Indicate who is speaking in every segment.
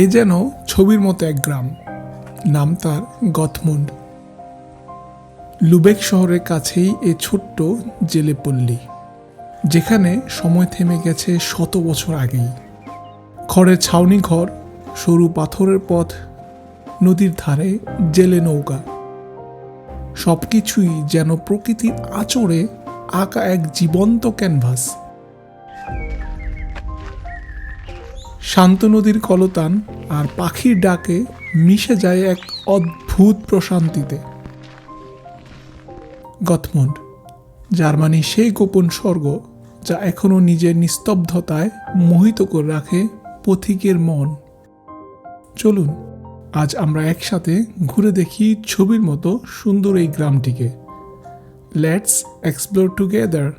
Speaker 1: এ যেন ছবির মতো এক গ্রাম। নাম তার গথমুন্ড। লুবেক শহরের কাছেই এ ছোট্ট জেলেপল্লী যেখানে সময় থেমে গেছে শত বছর আগেই। খড়ের ছাউনি ঘর, সরু পাথরের পথ, নদীর ধারে জেলে নৌকা। সবকিছুই যেন প্রকৃতির আচরে আঁকা এক জীবন্ত ক্যানভাস। শান্ত নদীর কলতান আর পাখির ডাকে মিশে যায় এক অদ্ভুত প্রশান্তিতে। গথমন্ড, জার্মানি সেই গোপন স্বর্গ যা এখনও নিজের নিস্তব্ধতায় মোহিত করে রাখে পথিকের মন। চলুন, আজ আমরা একসাথে ঘুরে দেখি ছবির মতো সুন্দর এই গ্রামটিকে। লেটস এক্সপ্লোর টুগেদার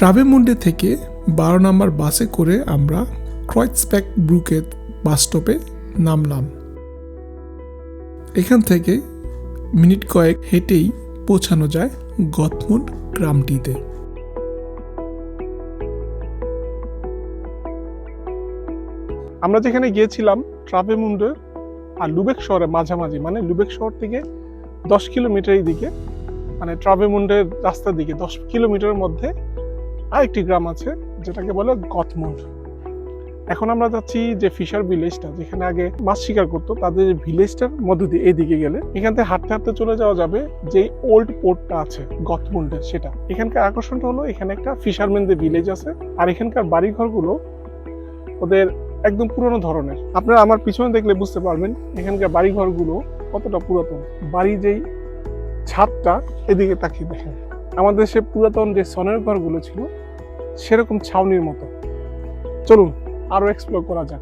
Speaker 1: ট্রাভেমুন্ডে থেকে বারো নম্বর বাসে করে আমরা ক্রয়েটসপ্যাক ব্রুকের বাস স্টপে নামলাম। এখান থেকে মিনিট কয়েক হেঁটেই পৌঁছানো যায় গথমুন্ড গ্রামটিতে।
Speaker 2: আমরা যেখানে গিয়েছিলাম, ট্রাভেমুন্ডে আর লুবেক শহরে মাঝামাঝি মানে লুবেক শহর থেকে দশ কিলোমিটার এই দিকে মানে ট্রাভেমুন্ডের রাস্তার দিকে দশ কিলোমিটারের মধ্যে আরেকটি গ্রাম আছে, যেটাকে বলে গথমুন্ড এখন আমরা যাচ্ছি যে ফিশার ভিলেজটা, যেখানে আগে মাছ শিকার করতো, তাদের ভিলেজটার মধ্য দিয়ে এদিকে গেলে। এখান থেকে হাঁটতে হাঁটতে চলে যাওয়া যাবে যে ওল্ড পোর্টটা আছে গথমুন্ডের সেটা। এখানকার আকর্ষণটা হলো এখানে একটা ফিশারম্যানদের ভিলেজ আছে, আর এখানকার বাড়িঘরগুলো ওদের একদম পুরনো ধরনের। আপনারা আমার পিছনে দেখলে বুঝতে পারবেন এখানকার বাড়িঘরগুলো কতটা পুরাতন। বাড়ি যেই ছাদটা, এদিকে তাকিয়ে দেখেন। আমাদের সে পুরাতন যে সনের ঘরগুলো ছিল, সেরকম ছাউনির মতো। চলুন আরও এক্সপ্লোর করা যাক।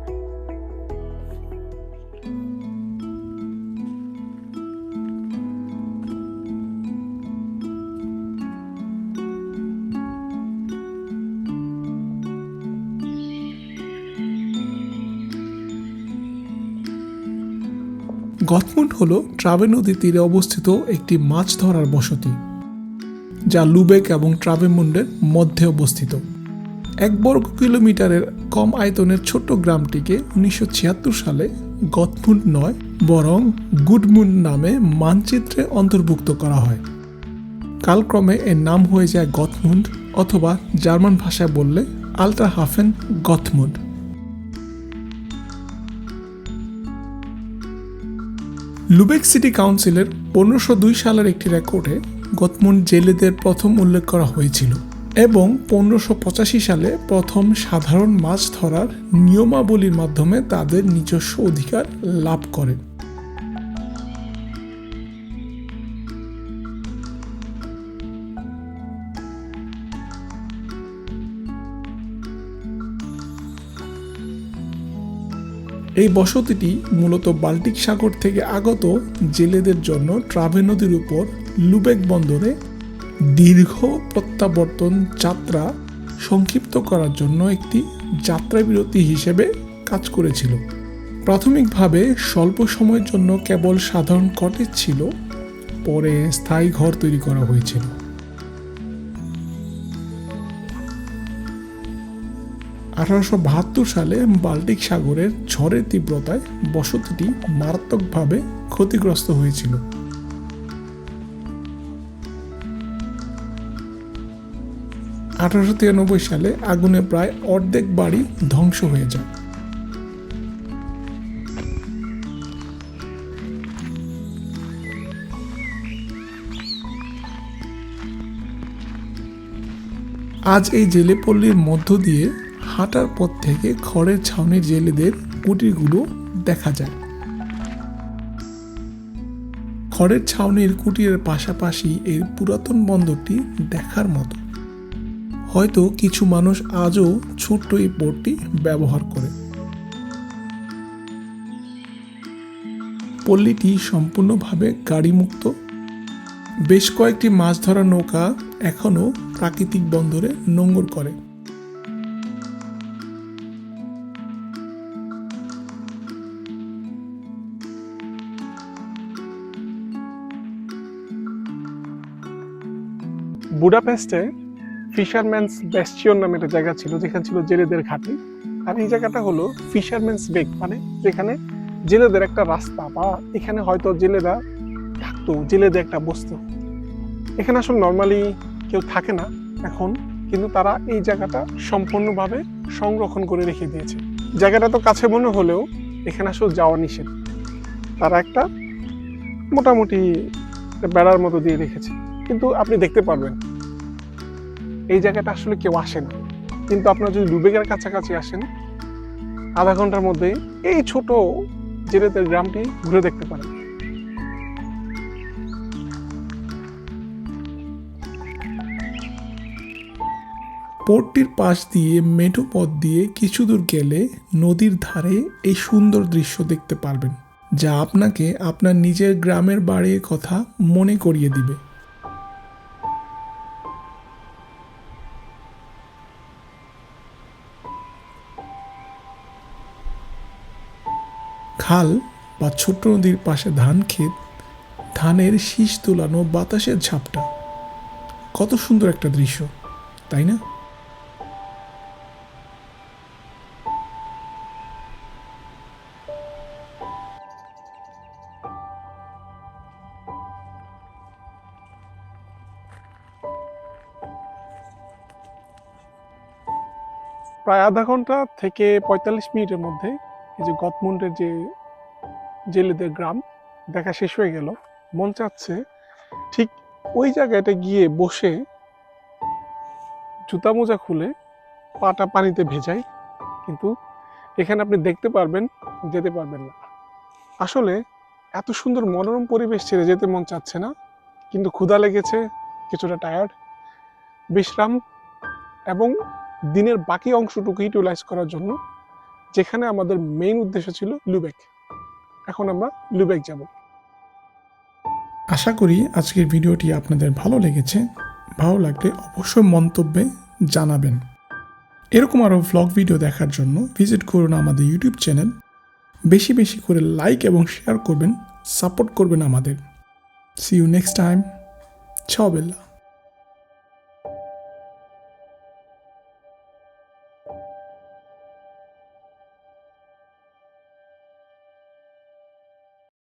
Speaker 1: গথমুন্ড হল ট্রাভে নদীর তীরে অবস্থিত একটি মাছ ধরার বসতি। যা লুবেক এবং ট্রাভেমুন্ডের মধ্যে অবস্থিত। এক বর্গ কিলোমিটারের কম আয়তনের ছোট্ট গ্রামটিকে উনিশশো ছিয়াত্তর সালে গথমুন্ড নয়, বরং গুডমুন্ড নামে মানচিত্রে অন্তর্ভুক্ত করা হয়। কালক্রমে এর নাম হয়ে যায় গথমুন্ড অথবা জার্মান ভাষায় বললে আলট্রা হাফেন গথমুন্ড লুবেক সিটি কাউন্সিলের পনেরোশো দুই সালের একটি রেকর্ডে গতমুন্ড জেলেদের প্রথম উল্লেখ করা হয়েছিল এবং পনেরোশো পঁচাশি সালে প্রথম সাধারণ মাছ ধরার নিয়মাবলীর মাধ্যমে তাদের নিজস্ব অধিকার লাভ করে। এই বসতিটি মূলত বাল্টিক সাগর থেকে আগত জেলেদের জন্য ট্রাভে নদীর উপর লুবেক বন্দরে দীর্ঘ প্রত্যাবর্তন যাত্রা সংক্ষিপ্ত করার জন্য একটি যাত্রাবিরতি হিসেবে কাজ করেছিল। প্রাথমিকভাবে স্বল্প সময়ের জন্য কেবল সাধারণ কটেজ ছিল, পরে স্থায়ী ঘর তৈরি করা হয়েছিল। আঠারোশো বাহাত্তর সালে বাল্টিক সাগরের ঝড়ের তীব্রতায় বসতিটি মারাত্মকভাবে ক্ষতিগ্রস্ত হয়েছিল। আঠারোশো তিরানব্বই সালে আগুনে প্রায় অর্ধেক বাড়ি ধ্বংস হয়ে যায়। আজ এই জেলেপল্লীর মধ্য দিয়ে হাঁটার পথ থেকে খড়ের ছাউনির জেলেদের কুটিরগুলো দেখা যায়। খড়ের ছাউনির কুটিরের পাশাপাশি এর পুরাতন বন্দরটি দেখার মতো। হয়তো কিছু মানুষ আজও ছোট্ট এই পোর্টটি ব্যবহার করে। পল্লীটি সম্পূর্ণভাবে গাড়িমুক্ত।
Speaker 3: বেশ কয়েকটি মাছ ধরা নৌকা এখনও প্রাকৃতিক বন্দরে নোঙ্গর করে।
Speaker 1: বুডাপেস্টে ফিশারম্যানস ব্যাস্টিয়ন নামে একটা জায়গা ছিল, যেখানে ছিল জেলেদের ঘাঁটি। আর এই জায়গাটা হলো ফিশারম্যানস বেক মানে যেখানে জেলেদের একটা রাস্তা বা এখানে হয়তো জেলেরা থাকতো, জেলেদের একটা বস্তু। এখানে আসলে নর্মালি কেউ থাকে না এখন, কিন্তু তারা এই জায়গাটা সম্পূর্ণভাবে সংরক্ষণ করে রেখে দিয়েছে। জায়গাটা তো কাছে মনে হলেও এখানে আসলে যাওয়া নিষেধ। তারা একটা মোটামুটি বেড়ার মতো দিয়ে রেখেছে। কিন্তু আপনি দেখতে পারবেন এই জায়গাটা আসলে কেউ আসে না। কিন্তু আপনার যদি লুবেগের কাছাকাছি আসেন, আধা ঘণ্টার মধ্যে এই ছোট জেলেদের গ্রামটি ঘুরে দেখতে পারেন।
Speaker 3: পোর্টটির পাশ দিয়ে, মেঠো পথ দিয়ে কিছু দূর গেলে নদীর ধারে এই সুন্দর দৃশ্য দেখতে পারবেন, যা আপনাকে আপনার নিজের গ্রামের বাড়ির কথা মনে করিয়ে দিবে। খাল বা ছোট্ট নদীর পাশে ধান ক্ষেত, ধানের শীষ তোলানো বাতাসের ঝাপটা। কত সুন্দর একটা দৃশ্য, তাই না?
Speaker 1: প্রায় আধা ঘণ্টা থেকে পঁয়তাল্লিশ মিনিটের মধ্যে এই যে গতমুন্ডের যে জেলেদের গ্রাম। দেখা শেষ হয়ে গেল। মন চাচ্ছে ঠিক ওই জায়গাটা গিয়ে বসে জুতা মোজা খুলে পাটা পানিতে ভেজাই। কিন্তু এখানে আপনি দেখতে পারবেন, যেতে পারবেন না। আসলে এত সুন্দর মনোরম পরিবেশ ছেড়ে যেতে মন চাচ্ছে না। কিন্তু ক্ষুধা লেগেছে, কিছুটা টায়ার্ড বিশ্রাম এবং দিনের বাকি অংশটুকু ইউটিলাইজ করার জন্য, যেখানে আমাদের মেইন উদ্দেশ্য ছিল লুবেক এখন আমরা লুবেক যাব।
Speaker 3: আশা করি আজকের ভিডিওটি আপনাদের ভালো লেগেছে। ভালো লাগলে অবশ্যই মন্তব্যে জানাবেন। এরকম আরও ভ্লগ ভিডিও দেখার জন্য ভিজিট করুন আমাদের ইউটিউব চ্যানেল বেশি বেশি করে লাইক এবং শেয়ার করবেন সাপোর্ট করবেন আমাদের। See you next time বেল্লা